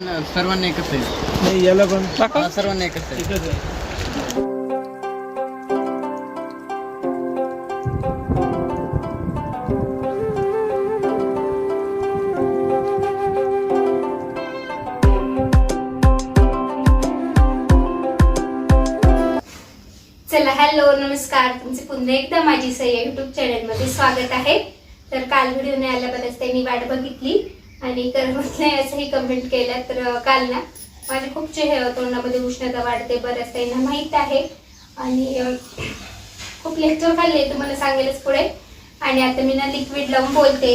सर्वांना एकच आहे. नाही याला पण. सर्वांना एकच आहे. एकच आहे. चला हॅलो नमस्कार. तुमचे पुन्हा एकदा माझी सई युट्यूब चॅनलमध्ये स्वागत आहे. तर काल व्हिडिओ नाही आला बरंच त्यांनी वाट बघितली. आणि करमत नाही असंही कमेंट केलं तर काल ना माझे खूप चेहरा तोंडामध्ये उष्णता वाढते बऱ्याच त्यांना माहीत आहे. आणि खूप लेक्चर खाल्ले तुम्हाला सांगेलच पुढे. आणि आता मी ना लिक्विड लावून बोलते.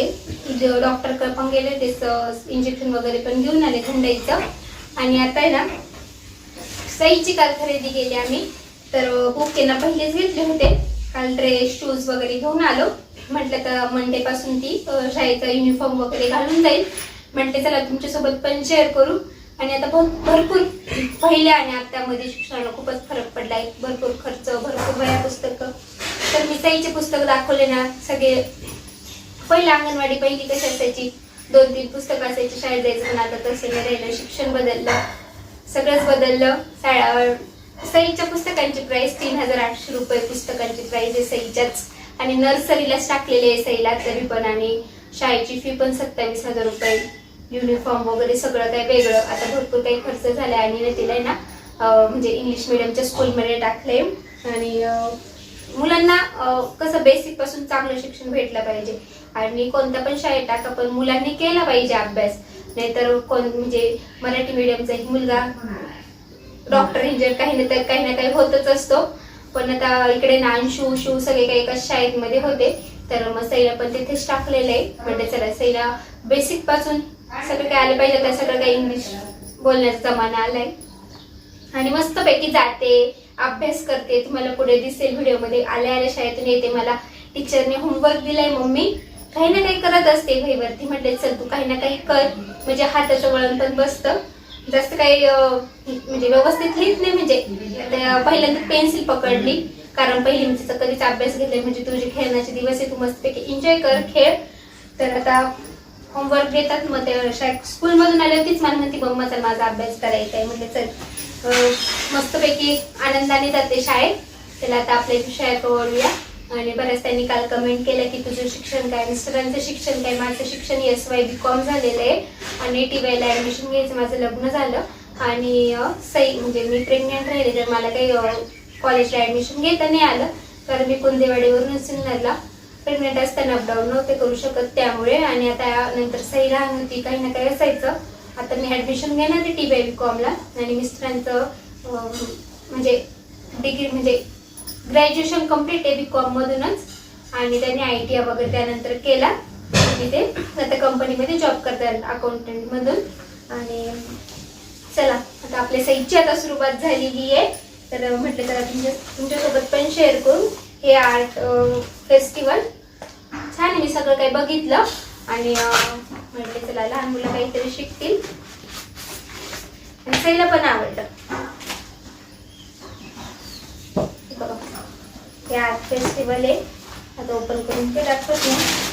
डॉक्टर पण गेले तेच इंजेक्शन वगैरे पण घेऊन आले थंडाईचं. आणि आता आहे ना सईची काल खरेदी केली आम्ही. तर बुके ना पहिलेच घेतले होते. काल ड्रेस शूज वगैरे घेऊन आलो. म्हटलं तर मंडे पासून ती शाळेचा युनिफॉर्म वगैरे घालून जाईल. म्हटले चला तुमच्यासोबत पण शेअर करू. आणि आता बहुत भरपूर पहिल्या आणि आत्तामध्ये शिक्षणाला खूपच फरक पडला आहे भरपूर खर्च भरपूर वया पुस्तकं. तर मी ताईचे पुस्तक दाखवले ना सगळे. पहिला अंगणवाडी पहिली कशी असायची? दोन तीन पुस्तकं असायची शाळेत जायचं पण आता तसं नाही राहिलं. शिक्षण बदललं. सगळंच बदललं. शाळा सईच्या पुस्तकांची प्राईस तीन हजार आठशे रुपये पुस्तकांची प्राईस आहे सईच्याच. आणि नर्सरीलाच टाकलेले आहे सईला तरी पण आणि शाळेची फी पण सत्तावीस हजार रुपये युनिफॉर्म वगैरे सगळं काही वेगळं. आता भरपूर काही खर्च झाला आणि तिला ना म्हणजे इंग्लिश मिडियमच्या स्कूलमध्ये टाकले आणि मुलांना कसं बेसिकपासून चांगलं शिक्षण भेटलं पाहिजे. आणि कोणत्या पण शाळेत टाका पण मुलांनी केला पाहिजे अभ्यास. नाहीतर कोण म्हणजे मराठी मिडियमचा एक मुलगा डॉक्टर इंजिनियर काही ना तर काही ना काही होतच असतो. पण आता इकडे नान शू सगळे काही एकाच शाळेमध्ये होते. तर मग सैला पण तिथेच टाकलेलं आहे. म्हणजे चला सैला बेसिकपासून सगळं काय आलं पाहिजे तर सगळं काही इंग्लिश बोलण्याचा जमाना आलाय. आणि मस्तपैकी जाते अभ्यास करते. तुम्हाला पुढे दिसेल व्हिडिओमध्ये आल्या आल्या शाळेतून येते मला. टीचरने होमवर्क दिलाय मम्मी. काही ना काही करत असते. वहीवरती म्हटले चल तू काही ना काही कर. म्हणजे हाताचं वळण पण बसतं. जास्त काही म्हणजे व्यवस्थित लिहित नाही म्हणजे पहिल्यांदा पेन्सिल पकडली. कारण पहिली मी तिचा कधीच अभ्यास घेतलाय म्हणजे तुझे खेळण्याचे दिवस आहे तू मस्तपैकी एन्जॉय कर खेळ. तर आता होमवर्क घेतात मग ते स्कूलमधून आले तीच मला म्हणते मम्मा चल माझा अभ्यास करायचा आहे. म्हणजे चल. मस्तपैकी आनंदाने जाते शाळेत. त्याला आता आपल्या शाळेत ओळूया आणि बऱ्याच त्यांनी काल कमेंट केलं की तुझं शिक्षण काय? मिस्टरांचं शिक्षण काय? माझं शिक्षण एस वाय बी कॉम झालेलं आहे. आणि टी वायला ऍडमिशन घ्यायचं माझं लग्न झालं. आणि सई म्हणजे मी प्रेग्नंट राहिले तर मला काही कॉलेजला ऍडमिशन घेता नाही आलं. कारण मी कुंदेवाडीवरून सिन्नरला प्रेग्नेंट असताना अपडाऊन नव्हते करू शकत त्यामुळे. आणि आता नंतर सई लहान होती काही ना काही असायचं. आता मी ऍडमिशन घेणार आहे टी वाय बी कॉमला आणि मिस्टरांचं म्हणजे डिग्री म्हणजे ग्रॅज्युएशन कंप्लीट आहे बी कॉम मधूनच. आणि त्यांनी आय टी आय वगैरे त्यानंतर केला. तिथे. आता कंपनीमध्ये जॉब करतात अकाउंटंट मधून. आणि चला आता आपल्या सईची आता सुरुवात झालेली आहे. तर म्हटलं चला तुमच्या तुमच्यासोबत पण शेअर करू. हे आर्ट फेस्टिवल छान आहे मी सगळं काही बघितलं. आणि म्हटले म्हटलं चला लहान मुलं काहीतरी शिकतील. आणि सईला पण आवडलं. बघा. हे आज फेस्टिवल आहे. आता ओपन करून ते दाखवत. नाही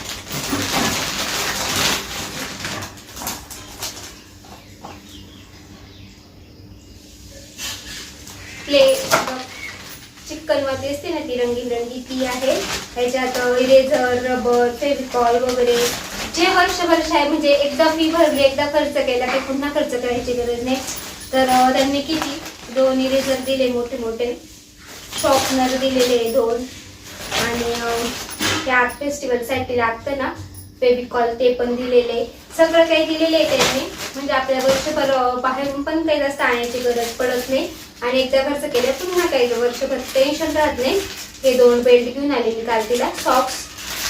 प्ले चिकन असते ना ती रंगीबेरंगी ती आहे. ह्याच्यात इरेझर रबर फेविकॉल वगैरे. जे वर्षभर आहे म्हणजे एकदा फी भरली एकदा खर्च केला की पुन्हा खर्च करायची गरज नाही. तर त्यांनी किती? दोन इरेझर दिले मोठे मोठे शॉपनर दिलेले दोन. आणि अं, ते आर्ट फेस्टिवलसाठी लागतं ना फेविकॉल ते पण दिलेले. सगळं काही दिलेले आहे त्यांनी. म्हणजे आपल्या वर्षभर बाहेरून पण काही जास्त आणायची गरज पडत नाही. आणि एकदा खर्च केल्या पुन्हा काही वर्षभर टेन्शन राहत नाही. हे दोन बेल्ट घेऊन आले मी काल तिला सॉक्स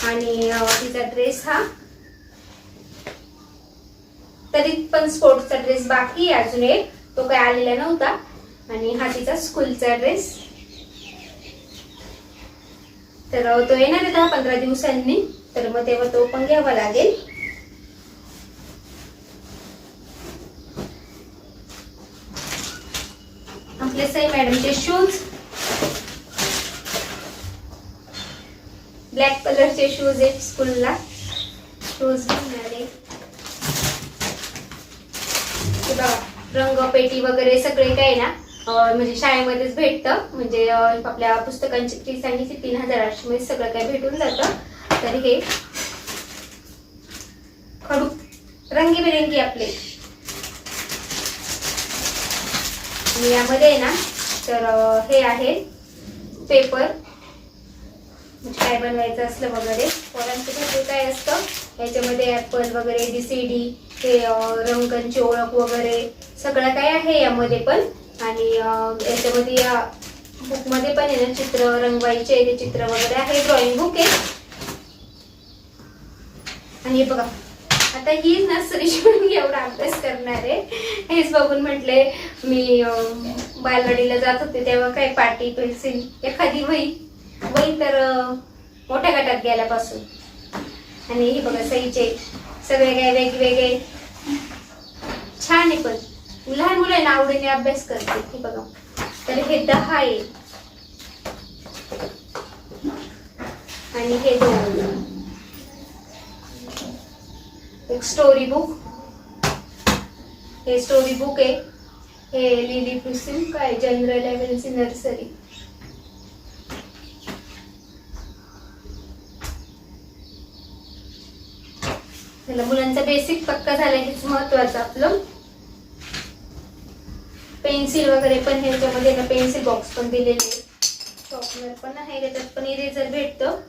आणि तिचा ड्रेस हा. तरी पण स्पोर्ट्सचा ड्रेस बाकी आहे अजून एक. तो काही आलेला नव्हता. आणि हा तिचा स्कूलचा ड्रेस तर तो येणार आहे दहा पंधरा दिवसांनी. तर मग तेव्हा तो पण घ्यावा लागेल. आपले सई मॅडमचे शूज ब्लॅक कलरचे शूज आहेत स्कूलला शूज मिळाले रंग पेटी रंगपेटी वगैरे सगळे काय ना? म्हणजे शाळेमध्येच भेटतं. म्हणजे आपल्या पुस्तकांची फी सांगितली तीन हजार आठशे मध्ये सगळं काही भेटून जातं. तर हे खडू रंगीबेरंगी आपले. यामध्ये आहे ना तर हे आहे पेपर. म्हणजे काय बनवायचं असलं वगैरे. पोरांचं काय असतं. याच्यामध्ये ॲपल वगैरे डी सी डी हे रंगांची ओळख वगैरे सगळं काय आहे यामध्ये पण. आणि याच्यामध्ये या बुकमध्ये पण आहे ना चित्र रंगवायचे ते चित्र वगैरे आहे ड्रॉइंग बुक आहे. आणि हे बघा आता ही नर्सरी शिवून एवढा अभ्यास करणार आहे. हेच बघून म्हटले मी बालवाडीला जात होते तेव्हा काय पाटी पेन्सिल एखादी वही वही तर मोठ्या गटात गेल्यापासून. आणि हे बघा सईचे सगळे काय वेगवेगळे. छान आहे पण. लहान मुलांना आवडीने अभ्यास करते. हे बघा. तर हे दहा आहे. आणि हे दोन एक स्टोरी बुक हे स्टोरी बुक आहे. हे लिली पुसिम काय? जनरल लेव्हलची नर्सरी त्याला मुलांचा बेसिक पक्का झाला हेच महत्वाचं आपलं. पेन्सिल वगैरे पण ह्याच्यामध्ये ना पेन्सिल बॉक्स पण दिलेले शॉर्पनर पण आहे त्याच्यात पण इरेझर भेटतं.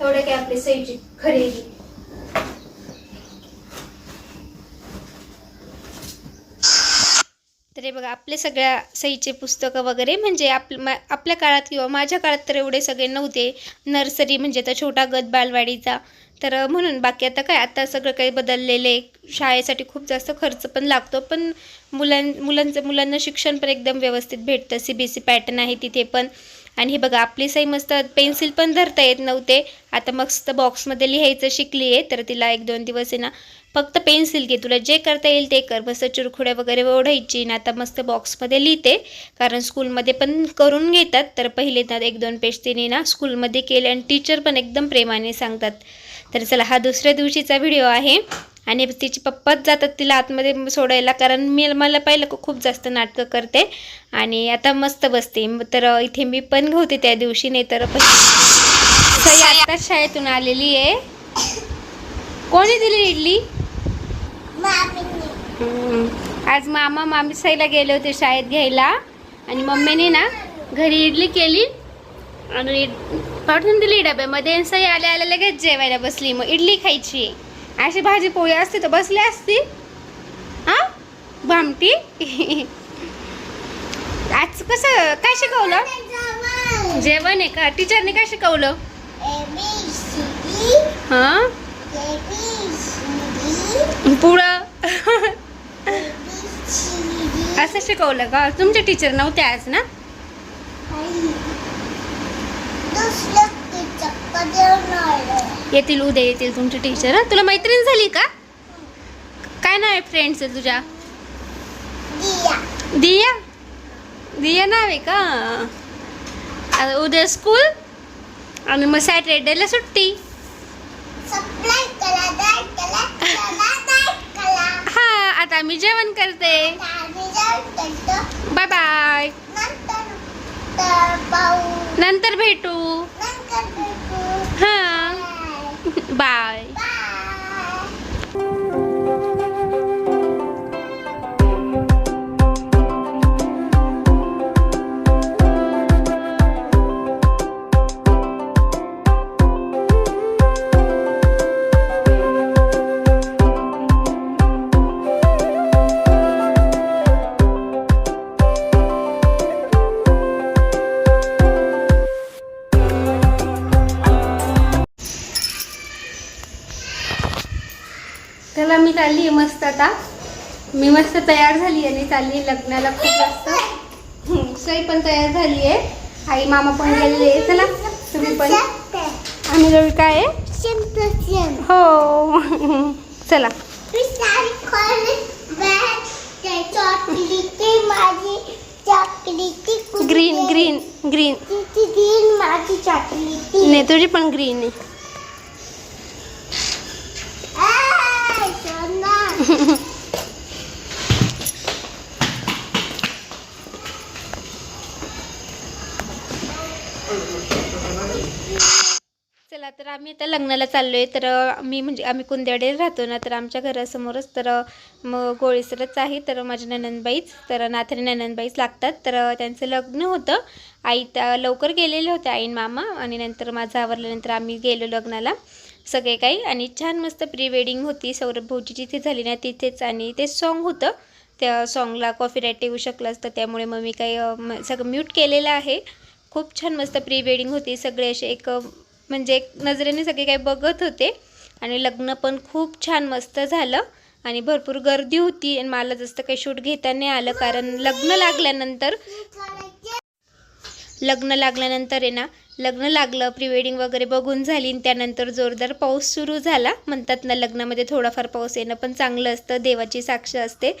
एवढं काय आपली सैची खरेदी. तर हे बघा आपले सगळ्या सईचे पुस्तकं वगैरे म्हणजे आप आपल्या काळात किंवा माझ्या काळात तर एवढे सगळे नव्हते. नर्सरी म्हणजे आता छोटा गत बालवाडीचा. तर म्हणून बाकी आता काय आता सगळं काही बदललेलं आहे शाळेसाठी खूप जास्त खर्च पण लागतो पण मुलां मुलांचं मुलांना शिक्षण पण एकदम व्यवस्थित भेटतं. सी बी सी पॅटर्न आहे तिथे पण. आणि हे बघा आपली सई मस्त पेन्सिल पण धरता येत नव्हते. आता मस्त बॉक्समध्ये लिहायचं शिकली आहे तर तिला एक दोन दिवस आहे ना फक्त पेन्सिल घे तुला जे करता येईल ते कर. मस्त चुरखुड्या वगैरे ओढायची ना आता मस्त बॉक्समध्ये लिहिते. कारण स्कूलमध्ये पण करून घेतात तर पहिले ना एक दोन पेज तिने ना स्कूलमध्ये केले आणि टीचर पण एकदम प्रेमाने सांगतात. तर चला हा दुसऱ्या दिवशीचा व्हिडिओ आहे. आणि तिचे पप्पाच जातात तिला आतमध्ये सोडायला कारण मी मला पाहिलं का खूप जास्त नाटकं करते. आणि आता मस्त बसते. तर इथे मी पण होते त्या दिवशी नाही तर पण आत्ताच शाळेतून आलेली आहे. कोणी दिली इडली? आज मामा मामी साईला गेले होते शाळेत घ्यायला. आणि मम्मीने ना घरी इडली केली. आणि पाठवून दिली डब्यामध्ये सई आल्या आल्या लगेच जेवायला बसली. मग इडली खायची. अशी भाजी पोळी असते तर बसली असती. हा? भामटी? आज कसं काय शिकवलं? जेवण आहे का? टीचरने काय शिकवलं? हा? पुरा. असं शिकवलं का? तुमचे टीचर नव्हते आज ना? येतील उद्या येतील तुमचे टीचर तुला मैत्रीण झाली का? काय नाव आहे फ्रेंड्स तुझ्या? दिया. दिया नाव आहे का? उद्या स्कूल आणि मग सॅटरडेला सुट्टी. हा आता आम्ही जेवण करते. बाय बाय नंतर भेटू. हा. बाय मस्त आता. मी मस्त तयार झाली आणि चालली लग्नाला खूप जास्त. सई पण तयार झाली आहे. आई मामा पण गेलेले आहे चला तुम्ही पण. आम्ही जवळ काय आहे? हो. चला. ग्रीन ग्रीन ग्रीन ग्रीन माझी चॉकलेटी नाही तुझी पण ग्रीन आहे आय, सोना चला तर आम्ही आता लग्नाला चाललो आहे तर मी म्हणजे आम्ही कुंदेवाडीला राहतो ना तर आमच्या घरासमोरच तर मग गोळीसरच आहे. तर माझ्या ननंदबाईच तर नाथरी ननंदबाईच लागतात. तर त्यांचं लग्न होतं. आई त्या लवकर गेलेले होते आईन मामा. आणि नंतर माझं आवरल्यानंतर आम्ही गेलो लग्नाला. सगळे काही. आणि छान मस्त प्री वेडिंग होती. सौरभ भाऊची जिथे झाली ना तिथेच. आणि ते सॉन्ग होतं. त्या सॉन्गला कॉफी राईट येऊ शकलं असतं त्यामुळे मग मी काही म- सगळं म्यूट केलेलं आहे. खूप छान मस्त प्री वेडिंग होती. सगळे असे एक म्हणजे एक नजरेने सगळे काही बघत होते. आणि लग्न पण खूप छान मस्त झालं. आणि भरपूर गर्दी होती आणि मला जास्त काही शूट घेता नाही आलं कारण लग्न लागल्यानंतर लग्न लागल्यानंतर आहे ना लग्न लागलं प्री वेडिंग वगैरे बघून झाली आणि त्यानंतर जोरदार पाऊस सुरू झाला. म्हणतात ना लग्नामध्ये थोडाफार पाऊस येणं पण चांगलं असतं देवाची साक्ष असते.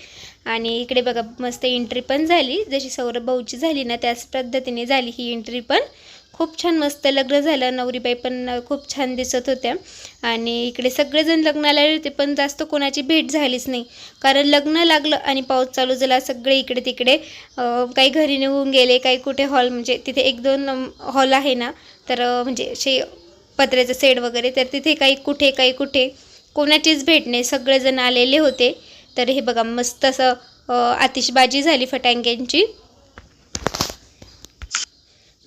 आणि इकडे बघा मस्त एंट्री पण झाली. जशी सौरभ भाऊची झाली ना त्याच पद्धतीने झाली ही एंट्री पण. खूप छान मस्त लग्न झालं. नवरीबाई पण खूप छान दिसत होत्या. आणि इकडे सगळेजण लग्नाला आले होते पण जास्त कोणाची भेट झालीच नाही. कारण लग्न लागलं आणि पाऊस चालू झाला सगळे इकडे तिकडे काही घरी निघून गेले काही कुठे हॉल म्हणजे तिथे एक दोन हॉल आहे ना तर म्हणजे असे पत्र्याचं सेड वगैरे तर तिथे काही कुठे काही कुठे कोणाचीच भेट नाही. सगळेजण आलेले होते. तर हे बघा मस्त असं आतिषबाजी झाली फटांग्यांची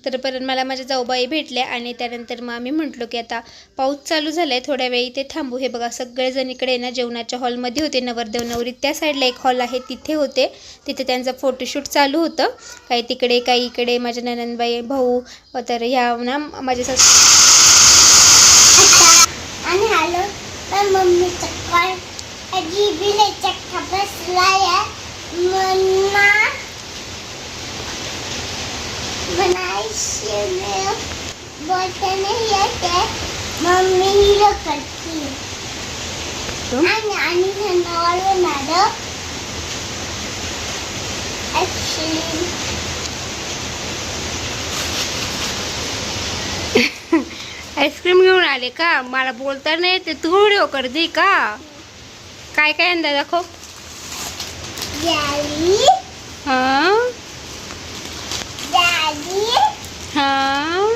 तर परत मला माझ्या जाऊबाई भेटल्या आणि त्यानंतर मग आम्ही म्हटलो की आता पाऊस चालू झाला आहे थोड्या वेळी ते थांबू. हे बघा सगळेजण इकडे ना जेवणाच्या हॉलमध्ये होते. नवरदेव नवरी त्या साईडला एक हॉल आहे तिथे होते. तिथे त्यांचं फोटोशूट चालू होतं. काही तिकडे काही इकडे. माझ्या ननंदबाई भाऊ तर ह्या ना माझ्या सास आता आणि हॅलो तर मम्मीचा कॉल अजीबीले चक्का बसलाय मन्ना बनायचे बोलते नाही येते मम्मी हिरो करते आणि आणि धन्यवाद मॅडम। ॲक्च्युली आईस्क्रीम घेऊन आले का? मला बोलता नाही ते तू व्हिडिओ कर दे का? काय काय अंदा दाखव डॅडी हां? डॅडी हां.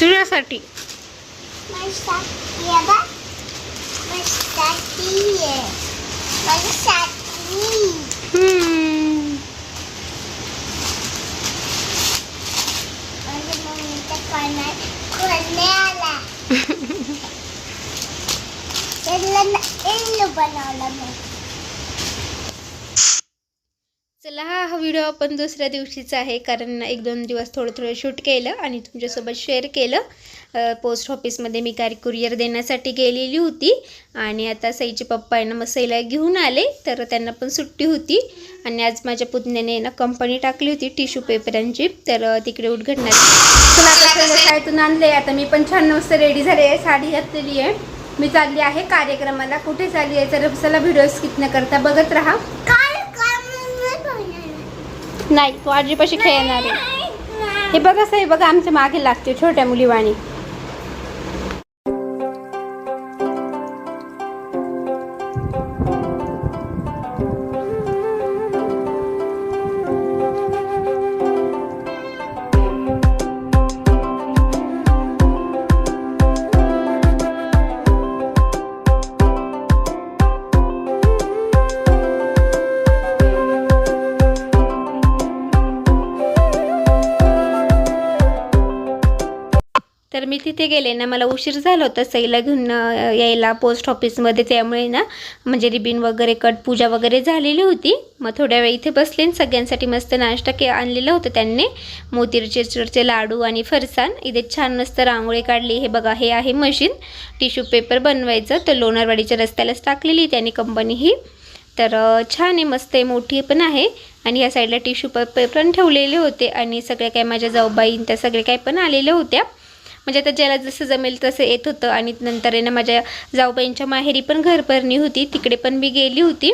तुझ्यासाठी. हम्म. माझ्या मम्मीच्या कानात खोलणे आला त्याला ना इल्लू बनवलं मी. चला हा हा व्हिडिओ आपण दुसऱ्या दिवशीचा आहे. कारण एक दोन दिवस थोडं थोडं शूट केलं आणि तुमच्यासोबत शेअर केलं. पोस्ट ऑफिसमध्ये मी कार कुरिअर देण्यासाठी गेलेली होती. आणि आता सईचे पप्पा आहे ना मग सईला घेऊन आले. तर त्यांना पण सुट्टी होती. आणि आज माझ्या पुतण्याने ना कंपनी टाकली होती टिश्यू पेपरांची तर तिकडे उद्घटना चला आता शाळेतून आणले. आता मी पण छान मस्त रेडी झाले. आहे साडी घातलेली आहे. मी चालली आहे कार्यक्रमाला कुठे चालली आहे तर चला व्हिडिओ स्किप न करता बघत राहा? नाही तू आजीपाशी खेळणार आहे नाही. हे बघा साहेब बघा आमच्या मागे लागते छोट्या मुलीवाणी तर मी तिथे गेले ना मला उशीर झाला होता सईला घेऊन यायला पोस्ट ऑफिसमध्ये त्यामुळे ना म्हणजे रिबिन वगैरे कट पूजा वगैरे झालेली होती. मग थोड्या वेळ इथे बसले आणि सगळ्यांसाठी मस्त नाश्ता के आणलेला होता त्यांनी. मोतीरचे लाडू आणि फरसाण. इथे छान मस्त रांगोळी काढली. हे बघा हे आहे मशीन टिश्यू पेपर बनवायचं. तर लोणारवाडीच्या रस्त्यालाच टाकलेली त्यांनी कंपनी ही. तर छान आहे मस्त आहे मोठी पण आहे. आणि या साईडला टिश्यू पेपर पण ठेवलेले होते. आणि सगळे काय माझ्या जाऊबाई त्या सगळे काय पण आलेल्या होत्या. म्हणजे आता ज्याला जसं जमेल तसं येत होतं आणि नंतर आहे ना माझ्या जाऊबाईंच्या माहेरी पण घरभरणी होती तिकडे पण मी गेली होती.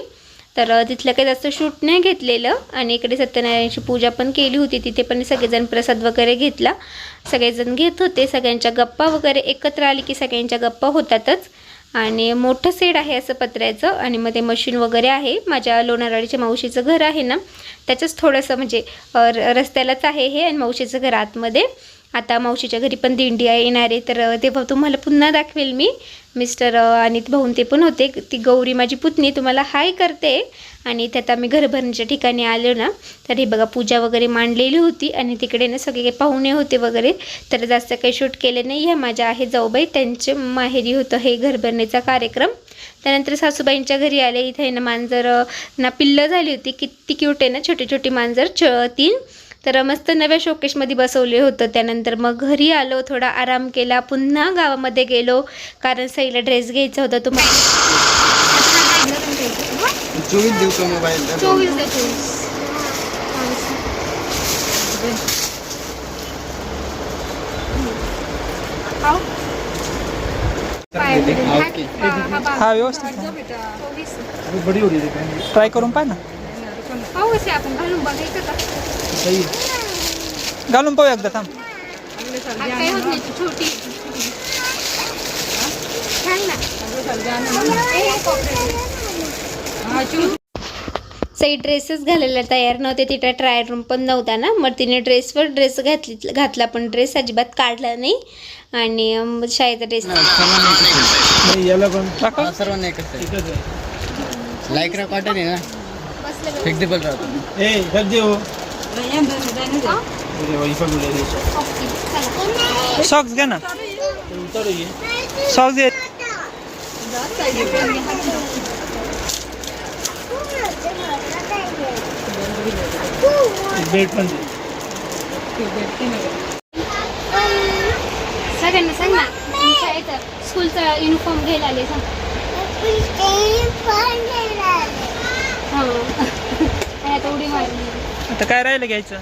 तर तिथलं काही जास्त शूट नाही घेतलेलं आणि इकडे सत्यनारायणची पूजा पण केली होती. तिथे पण सगळेजण प्रसाद वगैरे घेतला. सगळेजण घेत होते. सगळ्यांच्या गप्पा वगैरे एकत्र आली की सगळ्यांच्या गप्पा होतातच. आणि मोठं सेड आहे असं पत्र्याचं आणि मध्ये मशीन वगैरे आहे. माझ्या लोणारवाडीच्या मावशीचं घर आहे ना त्याचंच थोडंसं म्हणजे र- रस्त्यालाच आहे हे आणि मावशीचं घर आतमध्ये. आता मावशीच्या घरी पण दिंडी आहे येणार. आहे तर ते तेव्हा तुम्हाला पुन्हा दाखवेल मी. मिस्टर आणि भाऊन ते पण होते. ती गौरी माझी पुतणी तुम्हाला हाय करते. आणि त्यात आम्ही घरभरणीच्या ठिकाणी आलो ना तर हे बघा पूजा वगैरे मांडलेली होती. आणि तिकडे ना सगळे पाहुणे होते वगैरे. तर जास्त काही शूट केले नाही. ह्या माझ्या आहे जाऊबाई त्यांचे माहेरी होतं हे घरभरणीचा कार्यक्रम. त्यानंतर सासूबाईंच्या घरी आले. इथे ना मांजर ना पिल्लं झाली होती. किती क्यूट आहे ना छोटी छोटी मांजर. छ तीन. तर मस्त नव्या शोकेशमध्ये बसवले होतं. त्यानंतर मग घरी आलो थोडा आराम केला. पुन्हा गावामध्ये गेलो. कारण सईला ड्रेस घ्यायचा होता तुम्हाला चोवीस का मोबाईल चोवीस? पाय. हा- हा- हा. हा व्यवस्थित हो है ट्राय करून पाह ना. पाहू असे आपण घालून बघायचं का? सही घालून पाहू एकदा थांब. आज काही होत नाही ती छोटी. छान ना. ए, कोपऱ्यात. सई ड्रेसच घालायला तयार नव्हते तिथे ट्रायल रूम पण नव्हता ना. मग तिने ड्रेसवर ड्रेस घातली घातला पण ड्रेस अजिबात काढला नाही. आणि अं, शाळेचा ड्रेस सर्वांना एकच. नहीं याला पण. सर्वांना लायक्रा कॉटन आहे ना. फ्लेक्झिबल राहतो. ए रख दे हो अरे वही पर ले दे सॉक्स घ्या ना. सॉक्स घे. बेड पण सगळ्यांना सांग ना. शाळेचा स्कूलचा युनिफॉर्म घ्यायला आले सांग. आता उडी मारली आता काय राहिलं घ्यायचं?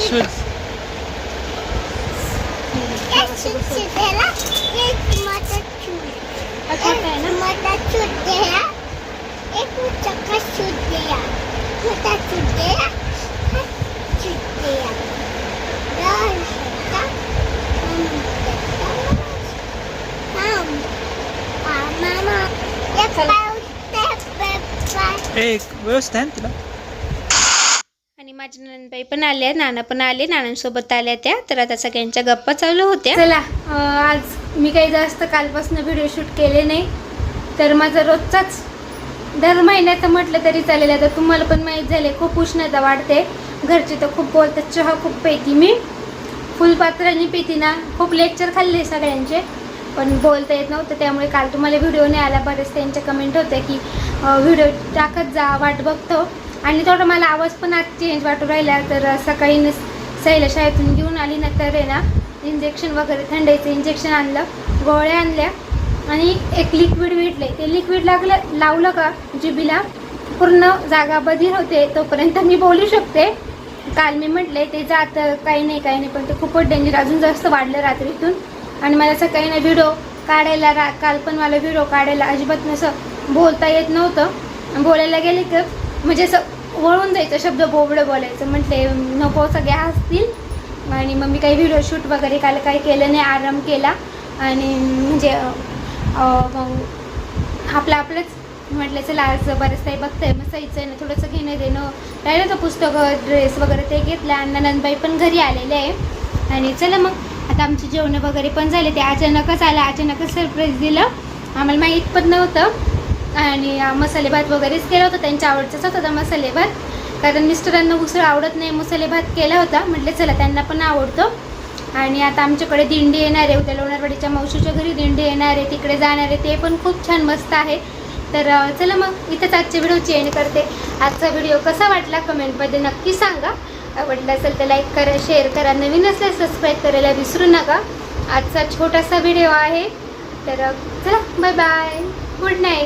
शूज मामा एक व्यवस्थित आहे ना तुला? आणि माझ्या नंदबाई पण आल्या नाना पण आले नानांसोबत आल्या त्या. तर आता सगळ्यांच्या गप्पा चालू होत्या. चला अं, आज मी काही जास्त कालपासून व्हिडिओ शूट केले नाही. तर माझा रोजचाच दर महिन्याचं म्हटलं तरी चालेल. आता तुम्हाला पण माहीत झाले खूप उष्णता वाढते. घरचे तर खूप बोलतात चहा खूप पेती मी. फुलपात्रांनी पिती ना. खूप लेक्चर खाल्ले सगळ्यांचे. पण बोलता येत नव्हतं त्यामुळे काल तुम्हाला व्हिडिओ नाही आला बरेच त्यांचे कमेंट होते की व्हिडिओ टाकत जा वाट बघतो. आणि थोडं मला आवाज पण आज चेंज वाटू राहिला तर सकाळी न सैला शाळेतून घेऊन आली नंतर आहे ना इंजेक्शन वगैरे थंडायचं इंजेक्शन आणलं गोळ्या आणल्या आणि एक लिक्विड भेटले ते लिक्विड लागलं लावलं का जिबीला पूर्ण जागा बधीर होते तोपर्यंत मी बोलू शकते. काल मी म्हटले ते जात काही नाही काही नाही पण ते खूपच डेंजर अजून जास्त वाढलं रात्रीतून. आणि मला सकाळी ना व्हिडिओ काढायला रा काल पण मला व्हिडिओ काढायला अजिबात नसं बोलता येत नव्हतं. बोलायला गेले तर म्हणजे असं वळून जायचं शब्द बोबडं बोलायचं. म्हटले नको सगळे असतील आणि मग मी काही व्हिडिओ शूट वगैरे काल काही केलं नाही आराम केला. आणि म्हणजे मग आपलं आपलंच म्हटलं चला आज बरंच काही बघतंय मग सहीचं आहे ना थोडंसं घेणं देणं. राहिलं तर पुस्तकं ड्रेस वगैरे ते घेतलं. आणि नंदबाई पण घरी आलेले आहे. आणि चला मग आता आमची जेवणं वगैरे पण झाले. ते अचानकच आलं अचानकच सरप्राईज दिलं. आम्हाला माहीत पण नव्हतं. आणि मसाले भात वगैरेच केला होता. त्यांच्या आवडचाच होता मसाले भात. कारण मिस्टरांना उसळ आवडत नाही मसाले भात केला होता. म्हटलं चला त्यांना पण आवडतो. आणि आता आमच्याकडे दिंडी येणार आहे. उद्या लोणारवाडीच्या मावशीच्या घरी दिंडी येणार आहे. तिकडे जाणार आहे. ते पण खूप छान मस्त आहे. तर चला मग इथंच आजचे व्हिडिओ चेंज करते. आजचा व्हिडिओ कसा वाटला कमेंटमध्ये नक्की सांगा. आवडलं असेल तर लाईक करा शेअर करा. नवीन असेल सबस्क्राईब करायला विसरू नका. आजचा छोटासा व्हिडिओ आहे. तर चला बाय बाय गुड नाईट